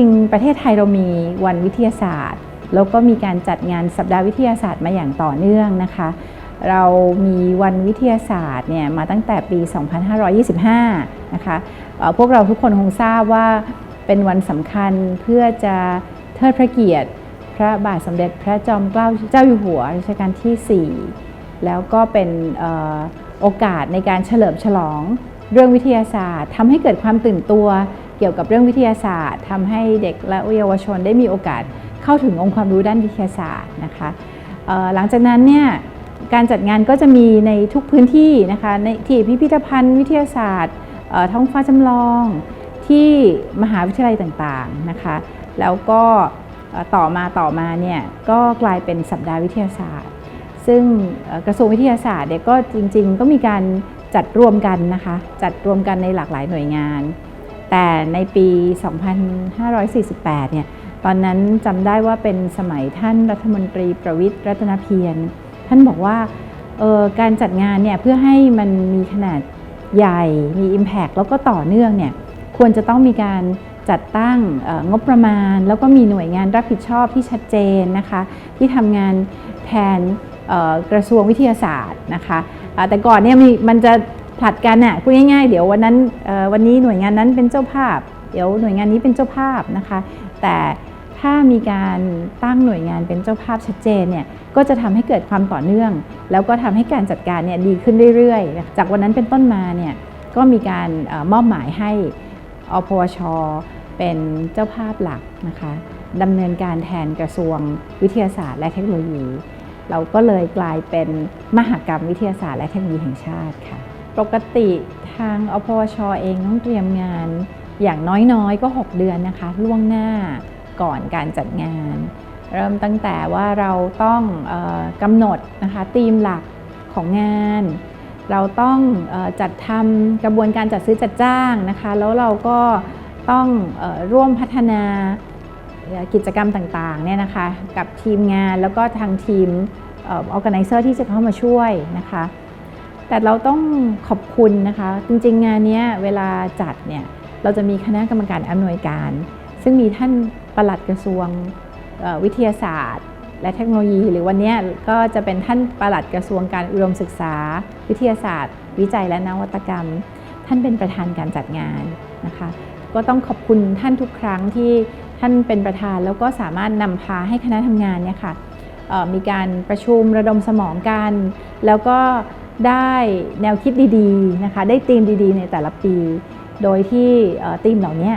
ริงประเทศไทยเรามีวันวิทยาศาสตร์ แล้วก็มีการจัดงานสัปดาห์วิทยาศาสตร์มาอย่างต่อเนื่องนะคะ เรามีวันวิทยาศาสตร์เนี่ยมาตั้งแต่ปี 2525 นะคะพวกเราทุกคนคงทราบว่าเป็นวันสำคัญเพื่อจะเทิดพระเกียรติ พระบาทสมเด็จพระจอมเกล้าเจ้าอยู่หัวรัชกาลที่ 4 แล้วก็เป็นโอกาสในการเฉลิมฉลองเรื่องวิทยาศาสตร์ทำให้เกิดความตื่นตัว เกี่ยวกับเรื่องวิทยาศาสตร์ทำให้เด็กและเยาวชนได้มีโอกาสเข้าถึงองค์ความรู้ด้านวิทยาศาสตร์นะคะหลังจากนั้นเนี่ยการจัดงานก็จะมีในทุกพื้นที่นะคะในที่พิพิธภัณฑ์วิทยาศาสตร์ท้องฟ้าจำลองที่มหาวิทยาลัยต่างๆนะคะ แล้วก็ต่อมาต่อมาเนี่ยก็กลายเป็นสัปดาห์วิทยาศาสตร์ ซึ่งกระทรวงวิทยาศาสตร์เนี่ยก็จริงๆ ก็มีการจัดรวมกันนะคะ จัดรวมกันในหลากหลายหน่วยงาน แต่ในปี 2548 เนี่ย ตอนนั้นจำได้ว่าเป็นสมัยท่านรัฐมนตรีประวิตรรัตนเพียร ท่านบอกว่าออการจัดงานเนี่ยเพื่อให้มันมีขนาดใหญ่ มี Impact แล้วก็ต่อเนื่องเนี่ย ควรจะต้องมีการจัดตั้งอองบประมาณ แล้วก็มีหน่วยงานรับผิดชอบที่ชัดเจนนะคะ ที่ทำงานแทนกระทรวงวิทยาศาสตร์นะคะแต่ก่อนเนี่ยมันจะ ผลัดกันน่ะพูดง่ายๆ เดี๋ยววันนั้นวันนี้หน่วยงานนั้นเป็นเจ้าภาพ เดี๋ยวหน่วยงานนี้เป็นเจ้าภาพนะคะ แต่ถ้ามีการตั้งหน่วยงานเป็นเจ้าภาพชัดเจนเนี่ยก็จะทำให้เกิดความต่อเนื่อง แล้วก็ทำให้การจัดการเนี่ยดีขึ้นเรื่อยๆ จากวันนั้นเป็นต้นมาเนี่ยก็มีการมอบหมายให้อพวช เป็นเจ้าภาพหลักนะคะดำเนินการแทนกระทรวงวิทยาศาสตร์และเทคโนโลยี เราก็เลยกลายเป็นมหกรรมวิทยาศาสตร์และเทคโนโลยีแห่งชาติค่ะ ปกติทางอพวชเองต้องเตรียมงานอย่างน้อยๆ ก็ 6 เดือนนะคะ ล่วงหน้าก่อนการจัดงาน เริ่มตั้งแต่ว่าเราต้องออกำหนดนะคะธีมหลักของงาน เราต้องออจัดทำกระบวนการจัดซื้อจัดจ้างนะคะ แล้วเราก็ต้องออร่วมพัฒนากิจกรรมต่างๆเนี่ยนะคะ กับทีมงานแล้วก็ทางทีมออ organizer ที่จะเข้ามาช่วยนะคะ แต่เราต้องขอบคุณนะคะ จริงๆ งานนี้เวลาจัดเนี่ยเราจะมีคณะกรรมการอำนวยการ ซึ่งมีท่านปลัดกระทรวงวิทยาศาสตร์ และเทคโนโลยี หรือวันนี้ก็จะเป็นท่านปลัดกระทรวงการอุดมศึกษา วิทยาศาสตร์ วิจัยและนวัตกรรม ท่านเป็นประธานการจัดงานนะคะ ก็ต้องขอบคุณท่านทุกครั้งที่ท่านเป็นประธานแล้วก็สามารถนำพาให้คณะทำงานเนี่ยค่ะมีการประชุมระดมสมองกัน แล้วก็ ได้แนวคิดดีๆนะคะ ได้ธีมดีๆ ในแต่ละปี โดยที่ธีมเหล่านี้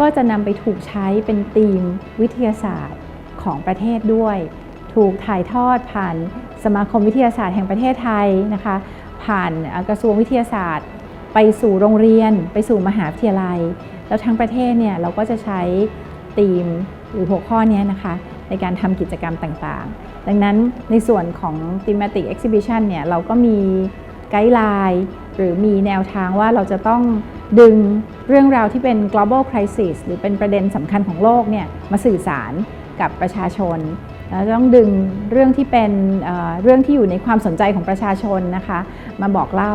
ก็จะนำไปถูกใช้เป็นธีมวิทยาศาสตร์ของประเทศด้วย ถูกถ่ายทอดผ่านสมาคมวิทยาศาสตร์แห่งประเทศไทยนะคะ ผ่านกระทรวงวิทยาศาสตร์ ไปสู่โรงเรียน ไปสู่มหาวิทยาลัย แล้วทั้งประเทศเนี่ยเราก็จะใช้ธีมหรือหัวข้อนี้นะคะในการทำกิจกรรมต่างๆ ดังนั้นในส่วนของ thematic exhibition เนี่ยเราก็มีไกด์ไลน์หรือมีแนวทางว่าเราจะต้องดึงเรื่องราวที่เป็น global crisis หรือเป็นประเด็นสำคัญของโลกเนี่ยมาสื่อสารกับประชาชนแล้วต้องดึงเรื่องที่เป็นเเรื่องที่อยู่ในความสนใจของประชาชนนะคะ มาบอกเล่า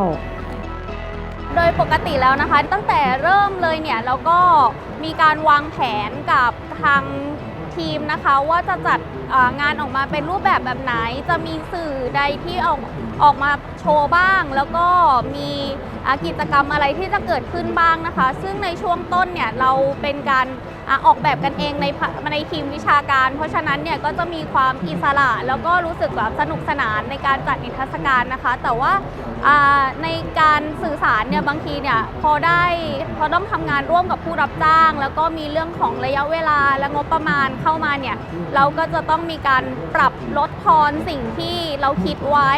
โดยปกติแล้วนะคะ ตั้งแต่เริ่มเลยเนี่ยเราก็มีการวางแผนกับทาง ทีมนะคะว่าจะจัดงานออกมาเป็นรูปแบบแบบไหน จะมีสื่อใดที่ออกออกมาโชว์บ้าง แล้วก็มีกิจกรรมอะไรที่จะเกิดขึ้นบ้างนะคะ ซึ่งในช่วงต้นเนี่ยเราเป็นการ ออกแบบกันเองในภาในทีมวิชาการ เพราะฉะนั้นเนี่ยก็จะมีความอิสระ แล้วก็รู้สึกแบบสนุกสนานในการจัดนิทรรศการนะคะ แต่ว่าในการสื่อสารเนี่ยบางทีเนี่ยพอได้พอต้องทำงานร่วมกับผู้รับจ้าง แล้วก็มีเรื่องของระยะเวลาและงบประมาณเข้ามาเนี่ยเราก็จะต้องมีการปรับลดทอนสิ่งที่เราคิดไว้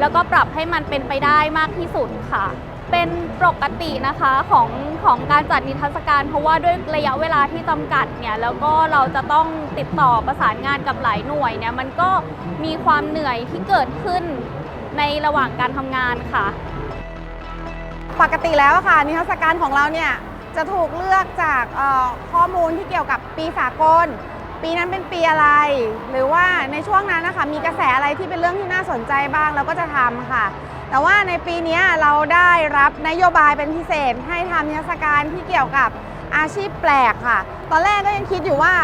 แล้วก็ปรับให้มันเป็นไปได้มากที่สุดค่ะ เป็นปกตินะคะของของการจัดนิทรรศการ เพราะว่าด้วยระยะเวลาที่จำกัดเนี่ยแล้วก็เราจะต้องติดต่อประสานงานกับหลายหน่วยเนี่ยมันก็มีความเหนื่อยที่เกิดขึ้นในระหว่างการทำงานค่ะ ปกติแล้วค่ะ นิทรรศการของเราเนี่ยจะถูกเลือกจากข้อมูลที่เกี่ยวกับปีสากล ปีนั้นเป็นปีอะไร หรือว่าในช่วงนั้นนะคะมีกระแสอะไรที่เป็นเรื่องที่น่าสนใจบ้างเราก็จะทำค่ะ แต่ว่าในปีนี้เราได้รับนโยบายเป็นพิเศษให้ทำนิทรรศการที่เกี่ยวกับอาชีพแปลกค่ะ ตอนแรกก็ยังคิดอยู่ว่า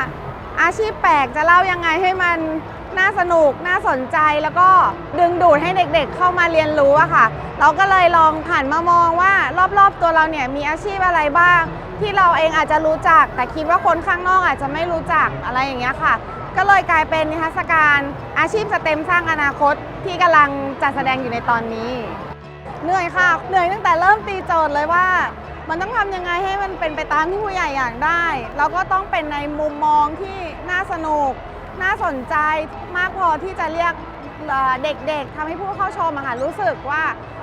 อาชีพแปลกจะเล่ายังไงให้มันน่าสนุก น่าสนใจแล้วก็ดึงดูดให้เด็กๆเข้ามาเรียนรู้อะค่ะ เราก็เลยลองผ่านมามองว่ารอบๆตัวเราเนี่ยมีอาชีพอะไรบ้าง ที่เราเองอาจจะรู้จัก แต่คิดว่าคนข้างนอกอาจจะไม่รู้จักอะไรอย่างเงี้ยค่ะ ก็เลยกลายเป็นนิทรรศการอาชีพสเต็มสร้างอนาคตที่กำลังจัดแสดงอยู่ในตอนนี้ เหนื่อยค่ะ เหนื่อยตั้งแต่เริ่มตีโจทย์เลยว่า มันต้องทำยังไงให้มันเป็นไปตามที่ผู้ใหญ่อยากได้ แล้วก็ต้องเป็นในมุมมองที่น่าสนุก น่าสนใจมากพอที่จะเรียกเด็กๆทำให้ผู้เข้าชมอะค่ะรู้สึกว่า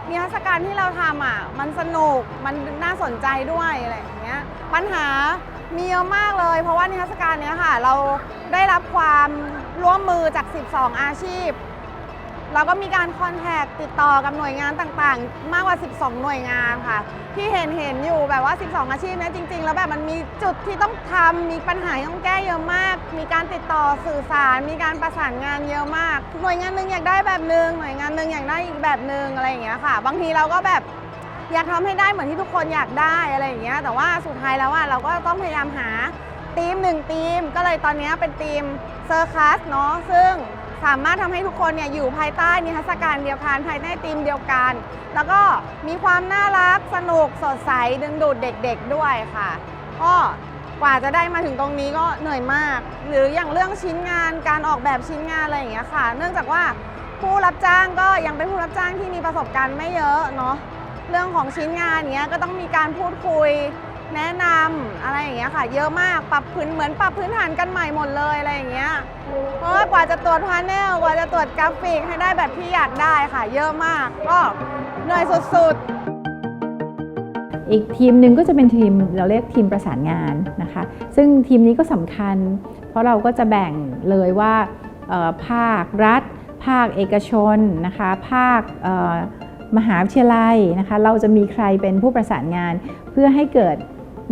นิทรรศการที่เราทำอะมันสนุกมันน่าสนใจด้วยอะไรอย่างเงี้ยปัญหา มีเยอะมากเลย เพราะว่านิทรรศการเนี้ยค่ะ เราได้รับความร่วมมือจาก 12 อาชีพ เราก็มีการคอนแทคติดต่อกับหน่วยงานต่างๆ มากกว่า 12 หน่วยงานค่ะ ที่เห็นเห็นอยู่แบบว่า 12 อาชีพเนี้จริง ๆ แล้วแบบมันมีจุดที่ต้องทำมีปัญหาที่ต้องแก้เยอะมาก มีการติดต่อสื่อสาร มีการประสานงานเยอะมาก หน่วยงานหนึ่งอยากได้แบบหนึ่งหน่วยงานหนึ่งอยากได้อีกแบบหนึ่งอะไรอย่างเงี้ยค่ะ บางทีเราก็แบบ อยากทำให้ได้เหมือนที่ทุกคนอยากได้อะไรอย่างเงี้ยแต่ว่าสุดท้ายแล้วอะเราก็ต้องพยายามหาทีมหนึ่งทีมก็เลยตอนนี้เป็นทีมเซอร์คัสเนาะซึ่งสามารถทำให้ทุกคนเนี่ยอยู่ภายใต้นิทรรศการเดียวกันภายใต้ทีมเดียวกัน แล้วก็มีความน่ารักสนุกสดใสดึงดูดเด็กๆด้วยค่ะก็กว่าจะได้มาถึงตรงนี้ก็เหนื่อยมาก หรืออย่างเรื่องชิ้นงานการออกแบบชิ้นงานอะไรอย่างเงี้ยค่ะ เนื่องจากว่าผู้รับจ้างก็ยังเป็นผู้รับจ้างที่มีประสบการณ์ไม่เยอะเนาะ เรื่องของชิ้นงานเนี้ยก็ต้องมีการพูดคุยแนะนำอะไรอย่างเงี้ยค่ะ เยอะมากปรับพื้นเหมือนปรับพื้นฐานกันใหม่หมดเลยอะไรอย่างเงี้ยเพราะว่ากว่าจะตรวจพาเนลกว่าจะตรวจกราฟิกให้ได้แบบที่อยากได้ค่ะ เยอะมากก็เหนื่อยสุดๆอีกทีมหนึ่งก็จะเป็นทีมเราเรียกทีมประสานงานนะคะ ซึ่งทีมนี้ก็สำคัญ เพราะเราก็จะแบ่งเลยว่าภาครัฐ ภาคเอกชนนะคะ ภาค มหาวิทยาลัยนะคะ เราจะมีใครเป็นผู้ประสานงาน เพื่อให้เกิด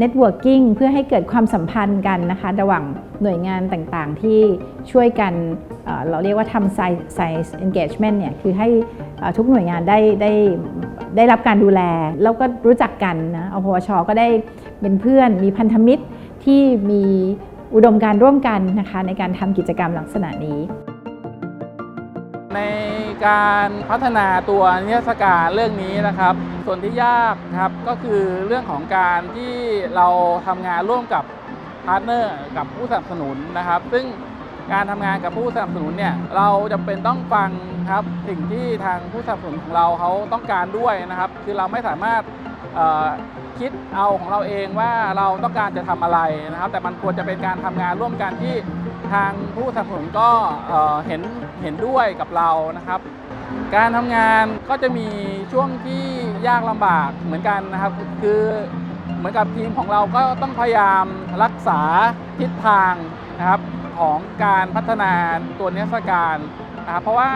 networking เพื่อให้เกิดความสัมพันธ์กันนะคะ ระหว่างหน่วยงานต่างๆ ที่ช่วยกันเเราเรียกว่าทำ science Engagement เนี่ยคือให้ทุกหน่วยงานได้ได้ได้รับการดูแล แล้วก็รู้จักกันนะอพวชก็ได้เป็นเพื่อนมีพันธมิตรที่มีอุดมการร่วมกันนะคะในการทำกิจกรรมลักษณะนี้ ในการพัฒนาตัวนิทรรศการเรื่องนี้นะครับ ส่วนที่ยากครับก็คือเรื่องของการที่เราทำงานร่วมกับพาร์ทเนอร์กับผู้สนับสนุนนะครับ ซึ่งการทำงานกับผู้สนับสนุนเนี่ยเราจำเป็นต้องฟังครับสิ่งที่ทางผู้สนับสนุนของเราเขาต้องการด้วยนะครับ คือเราไม่สามารถคิดเอาของเราเองว่าเราต้องการจะทำอะไรนะครับ แต่มันควรจะเป็นการทำงานร่วมกันที่ ทางผู้สนับสนุนก็เห็นเห็นด้วยกับเรานะครับ การทำงานก็จะมีช่วงที่ยากลำบากเหมือนกันนะครับ คือเหมือนกับทีมของเราก็ต้องพยายามรักษาทิศทางนะครับของการพัฒนาตัวนิทรรศการนะครับเพราะว่า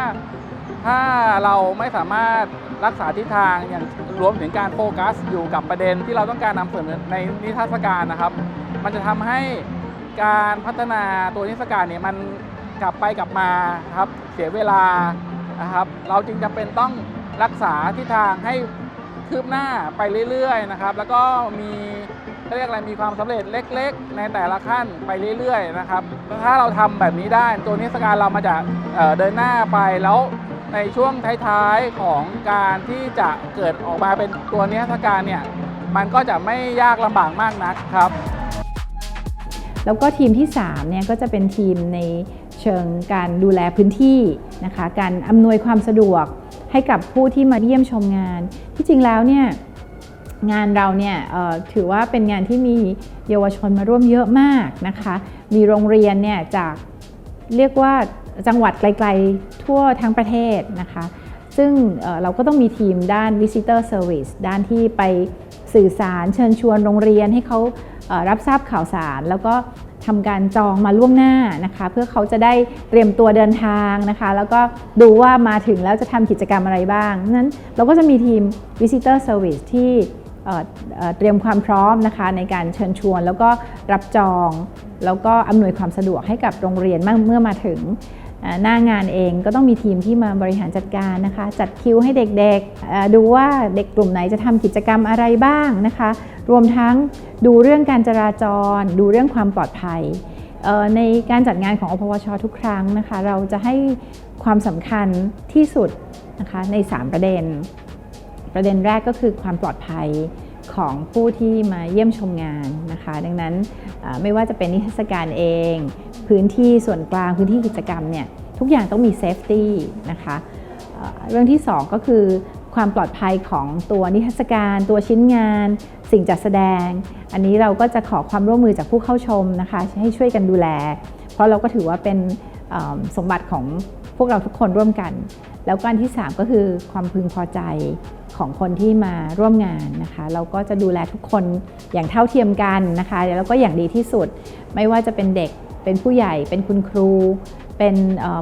ถ้าเราไม่สามารถรักษาทิศทางอย่างรวมถึงการโฟกัสอยู่กับประเด็นที่เราต้องการนำเสนอในนิทรรศการนะครับ มันจะทำให้ การพัฒนาตัวนิทรรศการเนี่ยมันกลับไปกลับมาครับเสียเวลานะครับ เราจึงจำเป็นต้องรักษาทิศทางให้คืบหน้าไปเรื่อยๆนะครับ แล้วก็มีเรียกอะไรมีความสำเร็จเล็ก ๆ ในแต่ละขั้นไปเรื่อยๆนะครับ ถ้าเราทำแบบนี้ได้ตัวนิทรรศการเรามาจะเเดินหน้าไปแล้วในช่วงท้ายๆของการที่จะเกิดออกมาเป็นตัวนิทรรศการเนี่ยมันก็จะไม่ยากลำบากมากนักครับ แล้วก็ทีมที่3เนี่ยก็จะเป็นทีมในเชิงการดูแลพื้นที่นะคะการอำนวยความสะดวกให้กับผู้ที่มาเยี่ยมชมงาน ที่จริงแล้วเนี่ยงานเราเนี่ยถือว่าเป็นงานที่มีเยาวชนมาร่วมเยอะมากนะคะ มีโรงเรียนเนี่ยจากเรียกว่าจังหวัดไกลๆทั่วทั้งประเทศนะคะ ซึ่งเเราก็ต้องมีทีมด้าน visitor service ด้านที่ไปสื่อสารเชิญชวนโรงเรียนให้เขา รับทราบข่าวสาร แล้วก็ทำการจองมาล่วงหน้านะคะ เพื่อเขาจะได้เตรียมตัวเดินทางนะคะ แล้วก็ดูว่ามาถึงแล้วจะทำกิจกรรมอะไรบ้างนั้นเราก็จะมีทีม visitor service ที่เตรียมความพร้อมนะคะในการเชิญชวน แล้วก็รับจอง แล้วก็อำนวยความสะดวกให้กับโรงเรียนเมื่อมาถึง หน้างานเองก็ต้องมีทีมที่มาบริหารจัดการนะคะ จัดคิวให้เด็กๆ ดูว่าเด็กกลุ่มไหนจะทำกิจกรรมอะไรบ้างนะคะ รวมทั้งดูเรื่องการจราจร ดูเรื่องความปลอดภัย ในการจัดงานของอพวชทุกครั้งนะคะ เราจะให้ความสำคัญที่สุดนะคะใน 3 ประเด็น ประเด็นแรกก็คือความปลอดภัย ของผู้ที่มาเยี่ยมชมงานนะคะ ดังนั้นไม่ว่าจะเป็นนิทรรศการเอง พื้นที่ส่วนกลางพื้นที่กิจกรรมเนี่ยทุกอย่างต้องมีเซฟตี้นะคะเรื่องที่ 2 ก็คือความปลอดภัยของตัวนิทรรศการตัวชิ้นงาน สิ่งจัดแสดง อันนี้เราก็จะขอความร่วมมือจากผู้เข้าชมนะคะ ให้ช่วยกันดูแล เพราะเราก็ถือว่าเป็นสมบัติของพวกเราทุกคนร่วมกัน แล้วก็อันที่ 3 ก็คือความพึงพอใจ ของคนที่มาร่วมงานนะคะเราก็จะดูแลทุกคนอย่างเท่าเทียมกันนะคะแล้วก็อย่างดีที่สุด ไม่ว่าจะเป็นเด็กเป็นผู้ใหญ่ เป็นคุณครู เป็น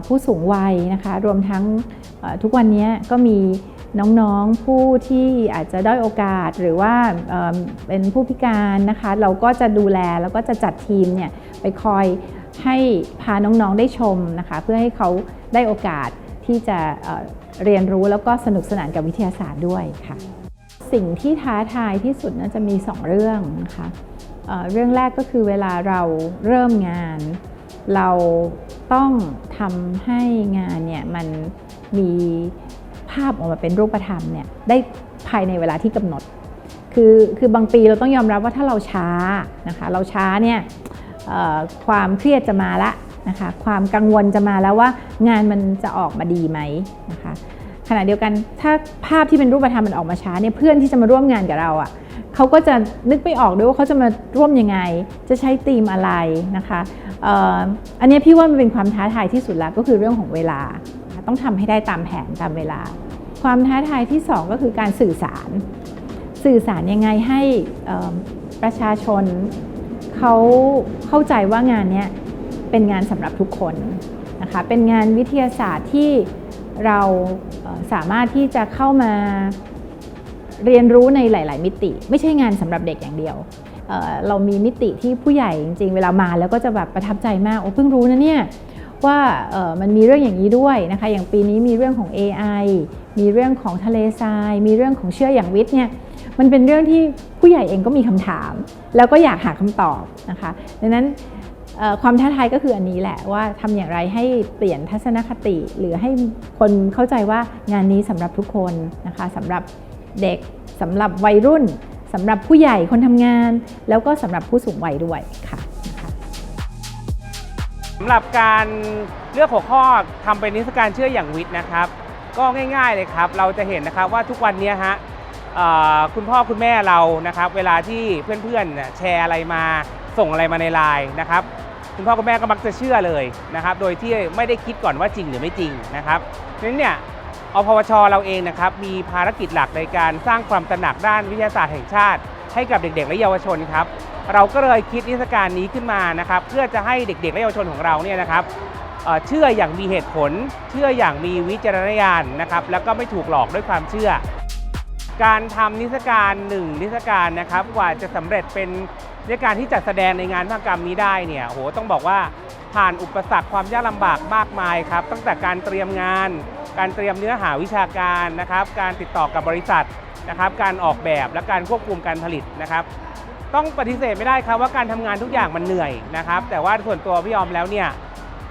ผู้สูงวัยนะคะรวมทั้งทุกวันนี้ก็มีน้องๆ ผู้ที่อาจจะด้อยโอกาสหรือว่าเป็นผู้พิการนะคะ เราก็จะดูแลแล้วก็จะจัดทีมเนี่ยไปคอยให้พาน้องๆได้ชมนะคะ เพื่อให้เขาได้โอกาสที่จะ เรียนรู้แล้วก็สนุกสนานกับวิทยาศาสตร์ด้วยค่ะ สิ่งที่ท้าทายที่สุดน่าจะมี 2 เรื่องนะคะเเรื่องแรกก็คือเวลาเราเริ่มงาน เราต้องทำให้งานเนี่ยมันมีภาพออกมาเป็นรูปธรรมเนี่ยได้ภายในเวลาที่กำหนด คือคือบางปีเราต้องยอมรับว่าถ้าเราช้านะคะเราช้าเนี่ยความเครียดจะมาละ นะคะความกังวลจะมาแล้วว่างานมันจะออกมาดีไหมนะคะขณะเดียวกันถ้าภาพที่เป็นรูปธรรมมันออกมาช้าเนี่ยเพื่อนที่จะมาร่วมงานกับเราอะ่ะเขาก็จะนึกไม่ออกด้วยว่าเขาจะมาร่วมยังไง จะใช้ธีมอะไรนะคะอ,อันนี้พี่ว่ามันเป็นความท้าทายที่สุดแล้วก็คือเรื่องของเวลา ต้องทำให้ได้ตามแผนตามเวลา ความท้าทายที่สองก็คือการสื่อสาร สื่อสารยังไงให้ประชาชนเขาเข้าใจว่างานเนี้ย เป็นงานสำหรับทุกคนนะคะเป็นงานวิทยาศาสตร์ที่เราสามารถที่จะเข้ามาเรียนรู้ในหลาย ๆ มิติ ไม่ใช่งานสำหรับเด็กอย่างเดียวเเรามีมิติที่ผู้ใหญ่จริง ๆ เวลามาแล้วก็จะแบบประทับใจมากโอ้เพิ่งรู้นะเนี่ยว่ามันมีเรื่องอย่างนี้ด้วยนะคะ อย่างปีนี้มีเรื่องของ AI มีเรื่องของทะเลทราย มีเรื่องของเชื่ออย่างวิทย์เนี่ยมันเป็นเรื่องที่ผู้ใหญ่เองก็มีคำถาม แล้วก็อยากหาคำตอบนะคะ ดังนั้น ความท้าทายก็คืออันนี้แหละว่าทำอย่างไรให้เปลี่ยนทัศนคติ หรือให้คนเข้าใจว่างานนี้สำหรับทุกคนนะคะสำหรับเด็กสำหรับวัยรุ่นสำหรับผู้ใหญ่คนทำงาน แล้วก็สำหรับผู้สูงวัยด้วยค่ะสำหรับการเลือกหัวข้อทำเป็นนิทรรศการเชื่ออย่างวิทย์นะครับ ก็ง่ายๆเลยครับ เราจะเห็นนะครับว่าทุกวันนี้ฮะคุณพ่อคุณแม่เรานะครับ เวลาที่เพื่อนๆแชร์อะไรมาส่งอะไรมาในไลน์นะครับ คุณพ่อคุณแม่ก็มักจะเชื่อเลยนะครับ โดยที่ไม่ได้คิดก่อนว่าจริงหรือไม่จริงนะครับดังนั้นเนี่ยอพวชเราเองนะครับมีภารกิจหลักในการสร้างความตระหนักด้านวิทยาศาสตร์แห่งชาติ ให้กับเด็กๆ และเยาวชนครับเราก็เลยคิดนิทรรศการนี้ขึ้นมานะครับเพื่อจะให้เด็กๆ และเยาวชนของเราเนี่ยนะครับเอ่อเชื่ออย่างมีเหตุผล เชื่ออย่างมีวิจารณญาณนะครับแล้วก็ไม่ถูกหลอกด้วยความเชื่อ การทำนิทรรศการหนึ่งนิทรรศการนะครับกว่าจะสำเร็จเป็นนิทรรศการที่จัดแสดงในงานมหกรรมนี้ได้เนี่ยโหต้องบอกว่าผ่านอุปสรรคความยากลำบากมากมายครับตั้งแต่การเตรียมงาน การเตรียมเนื้อหาวิชาการนะครับ การติดต่อกับบริษัทนะครับ การออกแบบและการควบคุมการผลิตนะครับ ต้องปฏิเสธไม่ได้ครับว่าการทำงานทุกอย่างมันเหนื่อยนะครับ แต่ว่าส่วนตัวพี่ยอมแล้วเนี่ย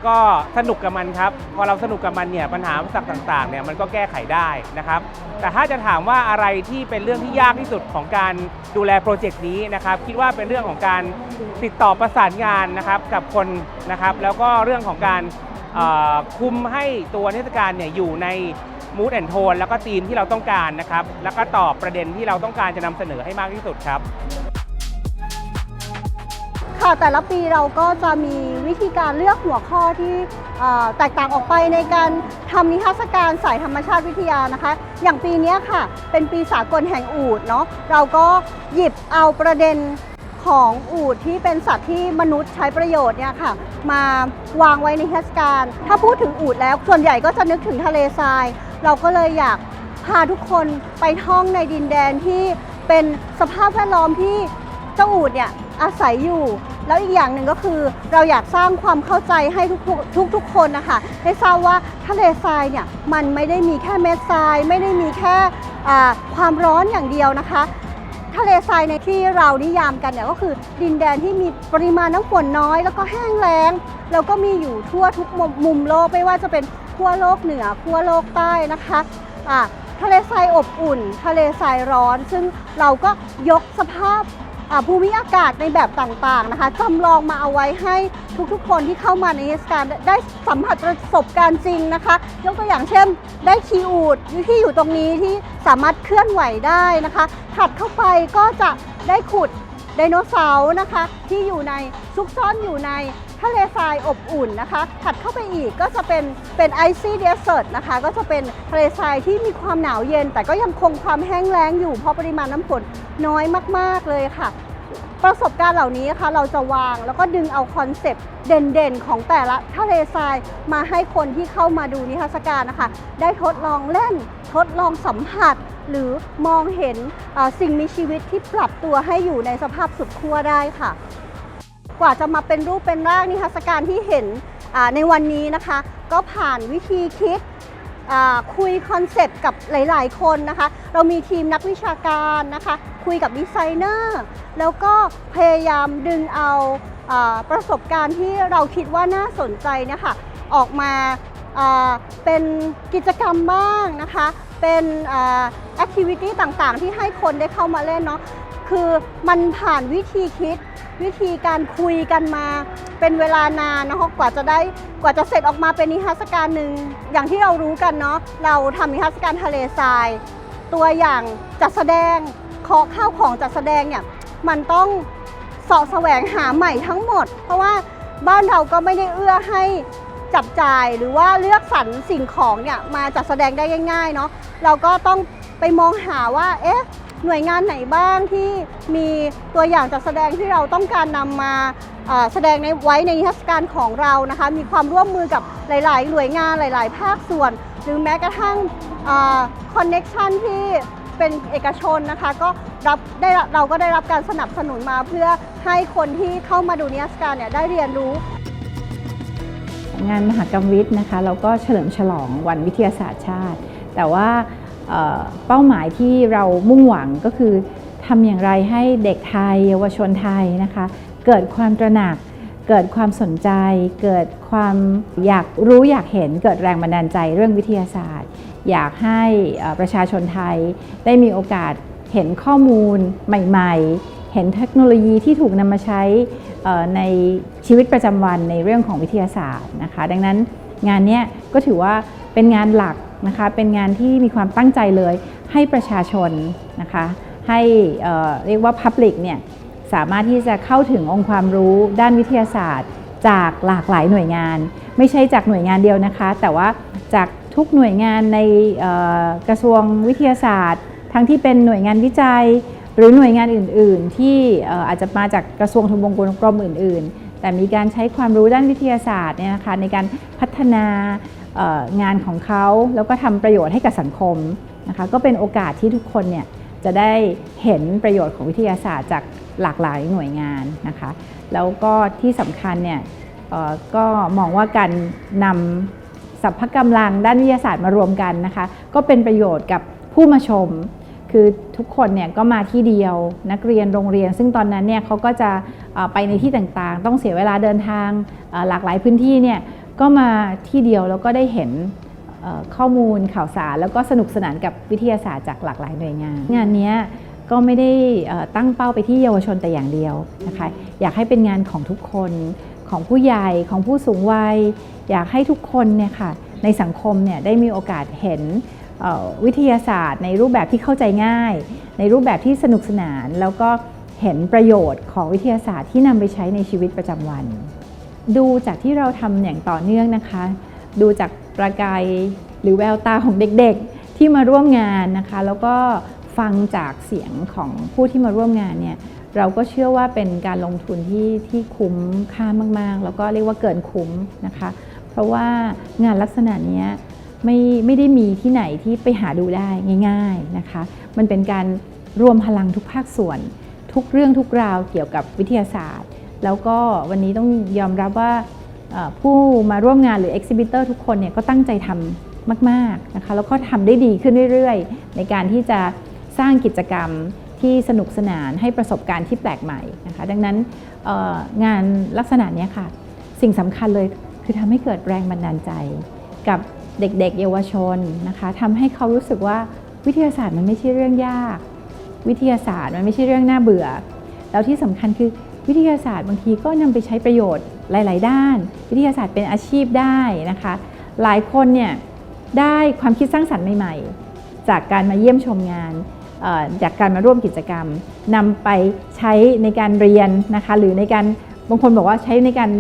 ก็สนุกกับมันครับ พอเราสนุกกับมันเนี่ยปัญหาสรรคต่างๆเนี่ยมันก็แก้ไขได้นะครับ แต่ถ้าจะถามว่าอะไรที่เป็นเรื่องที่ยากที่สุดของการดูแลโปรเจกต์นี้นะครับ คิดว่าเป็นเรื่องของการติดต่อประสานงานนะครับกับคนนะครับ แล้วก็เรื่องของการคุมให้ตัวนิทศการเนี่ยอยู่ในมูดแอนโทนแล้วก็ธีมที่เราต้องการนะครับ แล้วก็ตอบประเด็นที่เราต้องการจะนำเสนอให้มากที่สุดครับ ค่ะแต่ละปีเราก็จะมีวิธีการเลือกหัวข้อที่แตกต่างออกไปในการทำนิทรรศการสายธรรมชาติวิทยานะคะ อย่างปีนี้ค่ะ เป็นปีสากลแห่งอูฐเนาะเราก็หยิบเอาประเด็นของอูฐที่เป็นสัตว์ที่มนุษย์ใช้ประโยชน์เนี่ยค่ะ มาวางไว้ในนิทรรศการถ้าพูดถึงอูฐแล้วส่วนใหญ่ก็จะนึกถึงทะเลทราย เราก็เลยอยากพาทุกคนไปท่องในดินแดนที่เป็นสภาพแวดล้อมที่เจ้าอูดเนี่ย อาศัยอยู่ แล้วอีกอย่างหนึ่งก็คือเราอยากสร้างความเข้าใจให้ทุกทุกทุกๆคนนะคะให้ทราบว่าทะเลทรายเนี่ยมันไม่ได้มีแค่เม็ดทราย ไม่ได้มีแค่ความร้อนอย่างเดียวนะคะทะเลทรายในที่เรานิยามกันเนี่ยก็คือดินแดนที่มีปริมาณน้ำฝนน้อย แล้วก็แห้งแล้ง แล้วก็มีอยู่ทั่วทุกมุมโลกไม่ว่าจะเป็นขั้วโลกเหนือขั้วโลกใต้นะคะอ่าทะเลทรายอบอุ่น ทะเลทรายร้อน ซึ่งเราก็ยกสภาพ ภูมิอากาศในแบบต่างๆนะคะจำลองมาเอาไว้ให้ทุกๆ คนที่เข้ามาในเทศกาลได้สัมผัสประสบการณ์จริงนะคะ ยกตัวอย่างเช่น ได้คีอูดที่อยู่ตรงนี้ที่สามารถเคลื่อนไหวได้นะคะถัดเข้าไปก็จะได้ขุดไดโนเสาร์นะคะ ที่อยู่ในซุกซ่อนอยู่ใน ทะเลทรายอบอุ่นนะคะ ถัดเข้าไปอีกก็จะเป็นเป็นไอซี่เดสเ r t นะคะ ก็จะเป็นทะเลทรายที่มีความหนาวเย็น แต่ก็ยังคงความแห้งแล้งอยู่เพราะปริมาณน้ำฝนน้อยมาก ๆ เลยค่ะประสบการณ์เหล่านี้นะคะเราจะวางแล้วก็ดึงเอาคอนเซปต์เด่นๆ ของแต่ละทะเลทรายมาให้คนที่เข้ามาดูนิทรรศการนะคะ ได้ทดลองเล่น ทดลองสัมผัส หรือมองเห็นสิ่งมีชีวิตที่ปรับตัวให้อยู่ในสภาพสุดขั้วได้ค่ะ กว่าจะมาเป็นรูปเป็นร่างนิทรรศการที่เห็นในวันนี้นะคะ ก็ผ่านวิธีคิดคุยคอนเซปต์กับหลาย ๆ คนนะคะ เรามีทีมนักวิชาการนะคะ คุยกับดีไซเนอร์ แล้วก็พยายามดึงเอาอประสบการณ์ที่เราคิดว่าน่าสนใจนี่ยค่ะออกมาเป็นกิจกรรมบ้างนะคะ เป็นแอคทิวิตี้ต่าง ๆ ที่ให้คนได้เข้ามาเล่นเนาะ คือมันผ่านวิธีคิด วิธีการคุยกันมาเป็นเวลานานนะคะกว่าจะได้กว่าจะเสร็จออกมาเป็นนิทรรศการหนึ่งอย่างที่เรารู้กันเนาะเราทำนิทรรศการทะเลทราย ตัวอย่างจัดแสดงขอข้าวของจัดแสดงเนี่ยมันต้องเสาะแสวงหาใหม่ทั้งหมด เพราะว่าบ้านเราก็ไม่ได้เอื้อให้จับจ่ายหรือว่าเลือกสรรสิ่งของเนี่ยมาจัดแสดงได้ง่ายๆเนาะเราก็ต้องไปมองหาว่าเอ๊ะ หน่วยงานไหนบ้างที่มีตัวอย่างจัดแสดงที่เราต้องการนำมาแสดงในไว้ในนิทรรศการของเรานะคะ มีความร่วมมือกับหลาย ๆ หน่วยงานหลาย ๆ ภาคส่วน หรือแม้กระทั่งคอนเน็ชันที่เป็นเอกชนนะคะ ก็รับได้เราก็ได้รับการสนับสนุนมาเพื่อให้คนที่เข้ามาดูนิทรรศการเนี่ยได้เรียนรู้งานมหกรรมวิทย์นะคะ เราก็เฉลิมฉลองวันวิทยาศาสตร์ชาติ แต่ว่า เป้าหมายที่เรามุ่งหวังก็คือทำอย่างไรให้เด็กไทยเยาวชนไทยนะคะ เกิดความตระหนัก เกิดความสนใจ เกิดความอยากรู้อยากเห็นเกิดแรงบันดาลใจเรื่องวิทยาศาสตร์ อยากให้ประชาชนไทยได้มีโอกาสเห็นข้อมูลใหม่ ๆ เห็นเทคโนโลยีที่ถูกนำมาใช้ในชีวิตประจำวันในเรื่องของวิทยาศาสตร์นะคะ ดังนั้นงานนี้ก็ถือว่าเป็นงานหลัก นะคะ เป็นงานที่มีความตั้งใจเลยให้ประชาชนนะคะ ให้เรียกว่า Public เนี่ยสามารถที่จะเข้าถึงองค์ความรู้ด้านวิทยาศาสตร์ จากหลากหลายหน่วยงาน ไม่ใช่จากหน่วยงานเดียวนะคะ แต่ว่าจากทุกหน่วยงานในกระทรวงวิทยาศาสตร์ ทั้งที่เป็นหน่วยงานวิจัย หรือหน่วยงานอื่น ๆ ที่อาจจะมาจากกระทรวงทบวงกรมอื่น ๆ แต่มีการใช้ความรู้ด้านวิทยาศาสตร์เนี่ยนะคะในการพัฒนา งานของเขาแล้วก็ทำประโยชน์ให้กับสังคมนะคะก็เป็นโอกาสที่ทุกคนเนี่ยจะได้เห็นประโยชน์ของวิทยาศาสตร์จากหลากหลายหน่วยงานนะคะแล้วก็ที่สำคัญเนี่ยก็มองว่าการนำสัพพกำลังด้านวิทยาศาสตร์มารวมกันนะคะก็เป็นประโยชน์กับผู้มาชม คือทุกคนเนี่ยก็มาที่เดียวนักเรียนโรงเรียน ซึ่งตอนนั้นเนี่ยเขาก็จะไปในที่ต่างๆ ต้องเสียเวลาเดินทางหลากหลายพื้นที่เนี่ย ก็มาที่เดียวแล้วก็ได้เห็นข้อมูลข่าวสาร แล้วก็สนุกสนานกับวิทยาศาสตร์จากหลากหลายหน่วยงาน งานนี้ก็ไม่ได้ตั้งเป้าไปที่เยาวชนแต่อย่างเดียวนะคะอยากให้เป็นงานของทุกคนของผู้ใหญ่ของผู้สูงวัย อยากให้ทุกคนเนี่ยค่ะในสังคมเนี่ยได้มีโอกาสเห็นวิทยาศาสตร์ ในรูปแบบที่เข้าใจง่าย ในรูปแบบที่สนุกสนาน แล้วก็เห็นประโยชน์ของวิทยาศาสตร์ที่นำไปใช้ในชีวิตประจำวัน ดูจากที่เราทำอย่างต่อเนื่องนะคะ ดูจากประกายหรือแววตาของเด็กๆที่มาร่วมงานนะคะ แล้วก็ฟังจากเสียงของผู้ที่มาร่วมงานเนี่ยเราก็เชื่อว่าเป็นการลงทุนที่ที่คุ้มค่ามากๆ แล้วก็เรียกว่าเกินคุ้มนะคะ เพราะว่างานลักษณะนี้ไม่ไม่ได้มีที่ไหนที่ไปหาดูได้ง่าย ๆนะคะ มันเป็นการรวมพลังทุกภาคส่วน ทุกเรื่องทุกราวเกี่ยวกับวิทยาศาสตร์ แล้วก็วันนี้ต้องยอมรับว่าผู้มาร่วมงานหรือ exhibitor ทุกคนเนี่ยก็ตั้งใจทำมากๆนะคะแล้วก็ทำได้ดีขึ้นเรื่อยๆ ในการที่จะสร้างกิจกรรมที่สนุกสนานให้ประสบการณ์ที่แปลกใหม่นะคะดังนั้นงานลักษณะนี้ค่ะ สิ่งสำคัญเลยคือทำให้เกิดแรงบันดาลใจ กับเด็กๆ เยาวชนนะคะทำให้เขารู้สึกว่าวิทยาศาสตร์มันไม่ใช่เรื่องยาก วิทยาศาสตร์มันไม่ใช่เรื่องน่าเบื่อ แล้วที่สำคัญคือ วิทยาศาสตร์บางทีก็นำไปใช้ประโยชน์หลาย ๆ ด้าน วิทยาศาสตร์เป็นอาชีพได้นะคะ หลายคนเนี่ยได้ความคิดสร้างสรรค์ใหม่ ๆ จากการมาเยี่ยมชมงานจากการมาร่วมกิจกรรมนำไปใช้ในการเรียนนะคะหรือในการบางคนบอกว่าใช้ในการ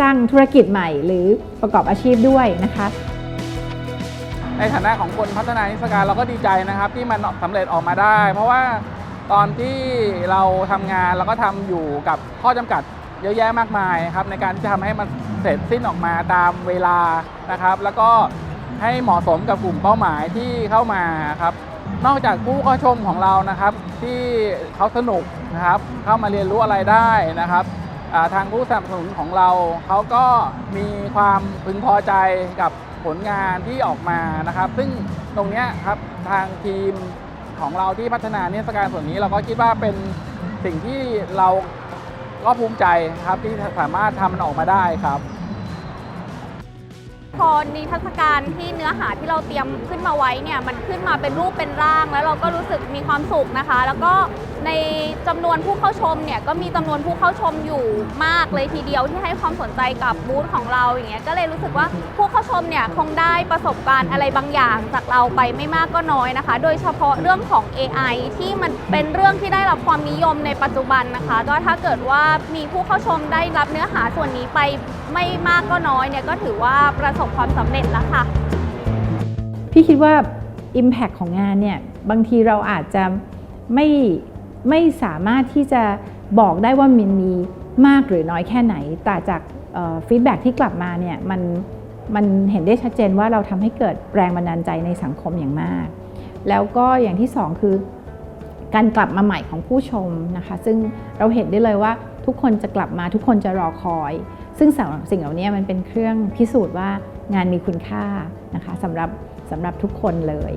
สร้างธุรกิจใหม่หรือประกอบอาชีพด้วยนะคะในฐานะของคนพัฒนานิทรรศการเราก็ดีใจนะครับที่มันสำเร็จออกมาได้ เพราะว่า ตอนที่เราทำงานเราก็ทำอยู่กับข้อจำกัดเยอะแยะมากมายครับในการที่จะทำให้มันเสร็จสิ้นออกมาตามเวลานะครับ แล้วก็ให้เหมาะสมกับกลุ่มเป้าหมายที่เข้ามาครับนอกจากผู้เข้าชมของเรานะครับ ที่เขาสนุกนะครับ เข้ามาเรียนรู้อะไรได้นะครับทางผู้สนับสนุนของเราเขาก็มีความพึงพอใจกับผลงานที่ออกมานะครับ ซึ่งตรงนี้ครับทางทีม ของเราที่พัฒนานิทรรศการส่วนนี้ เราก็คิดว่าเป็นสิ่งที่เราก็ภูมิใจครับที่สามารถทำมันออกมาได้ครับ พอนิทรรศการที่เนื้อหาที่เราเตรียมขึ้นมาไว้เนี่ยมันขึ้นมาเป็นรูปเป็นร่าง แล้วเราก็รู้สึกมีความสุขนะคะ แล้วก็ ในจำนวนผู้เข้าชมเนี่ยก็มีจำนวนผู้เข้าชมอยู่มากเลยทีเดียวที่ให้ความสนใจกับบูธของเราอย่างเงี้ยก็เลยรู้สึกว่าผู้เข้าชมเนี่ยคงได้ประสบการณ์อะไรบางอย่างจากเราไปไม่มากก็น้อยนะคะ โดยเฉพาะเรื่องของ AI ที่มันเป็นเรื่องที่ได้รับความนิยมในปัจจุบันนะคะก็ถ้าเกิดว่ามีผู้เข้าชมได้รับเนื้อหาส่วนนี้ไปไม่มากก็น้อยเนี่ยก็ถือว่าประสบความสำเร็จแล้วค่ะ พี่คิดว่า Impact ของงานเนี่ยบางทีเราอาจจะไม่ ไม่สามารถที่จะบอกได้ว่ามันมีมากหรือน้อยแค่ไหน แต่จากฟีดแบ็ที่กลับมาเนี่ยมันมันเห็นได้ชัดเจนว่าเราทำให้เกิดแรงบันดาลใจในสังคมอย่างมาก แล้วก็อย่างที่สองคือ การกลับมาใหม่ของผู้ชมนะคะ ซึ่งเราเห็นได้เลยว่าทุกคนจะกลับมาทุกคนจะรอคอย ซึ่งสิ่งสิ่งเหล่านี้มันเป็นเครื่องพิสูจน์ว่างานมีคุณค่านะคะสำหรับสำหรับทุกคนเลย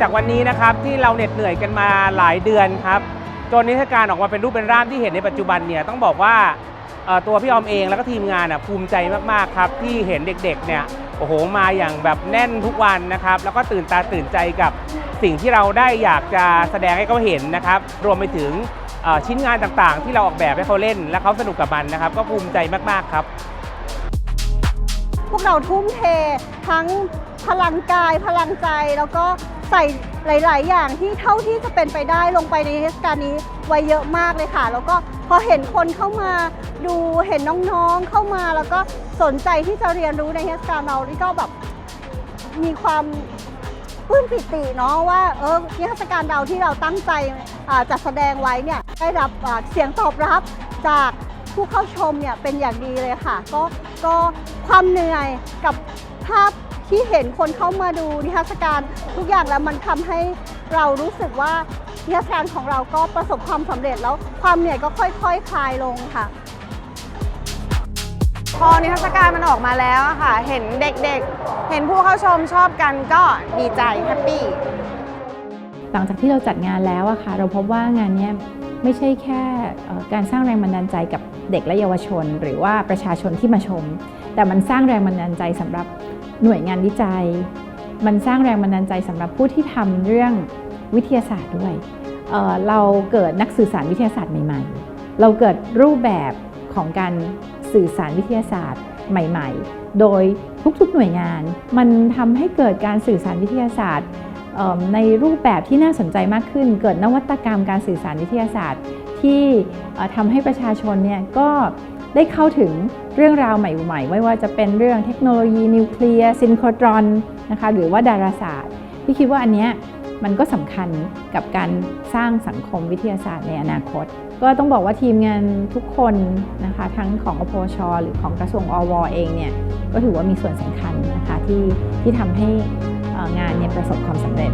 จากวันนี้นะครับที่เราเหน็ดเหนื่อยกันมาหลายเดือนครับจนนิทรรศการออกมาเป็นรูปเป็นร่างที่เห็นในปัจจุบันเนี่ยต้องบอกว่าตัวพี่ออมเองแล้วก็ทีมงานภูมิใจมากๆครับที่เห็นเด็กๆเนี่ยโอ้โหมาอย่างแบบแน่นทุกวันนะครับ แล้วก็ตื่นตาตื่นใจกับสิ่งที่เราได้อยากจะแสดงให้เขาเห็นนะครับ รวมไปถึงชิ้นงานต่างๆ ที่เราออกแบบให้เขาเล่น และเขาสนุกกับมันนะครับ ก็ภูมิใจมากๆครับ พวกเราทุ่มเททั้ง พลังกายพลังใจแล้วก็ใส่หลาย ๆ อย่างที่เท่าที่จะเป็นไปได้ลงไปในเทศกาลนี้ไว้เยอะมากเลยค่ะ แล้วก็พอเห็นคนเข้ามาดูเห็นน้องๆเข้ามา แล้วก็สนใจที่จะเรียนรู้ในเทศกาลเรานี่ก็แบบมีความปลื้มปิติเนาะว่าเออนิทรรศการเราที่เราตั้งใจจัดแสดงไว้เนี่ยได้รับเสียงตอบรับจากผู้เข้าชมเนี่ยเป็นอย่างดีเลยค่ะ ก็ก็ความเหนื่อยกับภาพ ที่เห็นคนเข้ามาดูนิทรรศการทุกอย่างแล้วมันทำให้เรารู้สึกว่านิทรรศการของเราก็ประสบความสำเร็จแล้วความเหนื่อยก็ค่อยๆคคลายลงค่ะ พอนิทรรศการมันออกมาแล้วค่ะ เห็นเด็กๆ เห็นผู้เข้าชมชอบกันก็ดีใจแฮปปี้หลังจากที่เราจัดงานแล้วอะค่ะ เราพบว่างานนี้ไม่ใช่แค่การสร้างแรงบันดาลใจกับเด็กและเยาวชน หรือว่าประชาชนที่มาชม แต่มันสร้างแรงบันดาลใจสำหรับ หน่วยงานวิจัย มันสร้างแรงบันดาลใจสำหรับผู้ที่ทำเรื่องวิทยาศาสตร์ด้วยเเราเกิดนักสื่อสารวิทยาศาสตร์ใหม่ ๆ เราเกิดรูปแบบของการสื่อสารวิทยาศาสตร์ใหม่ ๆ โดยทุกๆหน่วยงาน มันทำให้เกิดการสื่อสารวิทยาศาสตร์ในรูปแบบที่น่าสนใจมากขึ้น เกิดนวัตกรรมการสื่อสารวิทยาศาสตร์ ที่ทำให้ประชาชนเนี่ยก็ ได้เข้าถึงเรื่องราวใหม่ๆ ไม่ว่าจะเป็นเรื่องเทคโนโลยีนิวเคลียร์ซินโครตรอนนะคะหรือว่าดาราศาสตร์พี่คิดว่าอันเนี้ยมันก็สำคัญกับการสร้างสังคมวิทยาศาสตร์ในอนาคต ก็ต้องบอกว่าทีมงานทุกคนนะคะทั้งของอพชหรือของกระทรวงอวเองเนี่ยก็ถือว่ามีส่วนสำคัญนะคะที่ที่ทำให้งานเนี่ยประสบความสำเร็จ